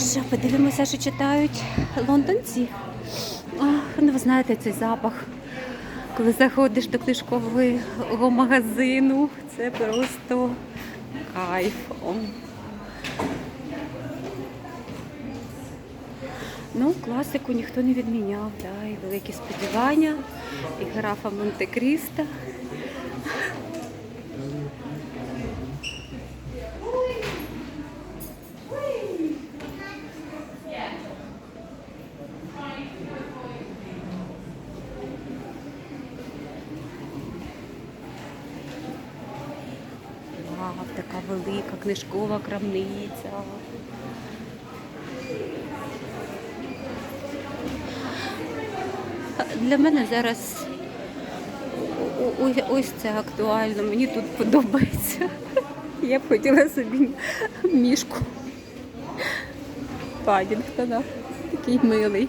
Що, подивимося, що читають лондонці. Ах, ну ви знаєте цей запах. Коли заходиш до книжкового магазину, це просто кайфом. Ну, класику ніхто не відміняв, да, і великі сподівання, і графа Монте-Кріста. Така велика книжкова крамниця. Для мене зараз ось це актуально, мені тут подобається. Я б хотіла собі мішку Падінгтона. Такий милий.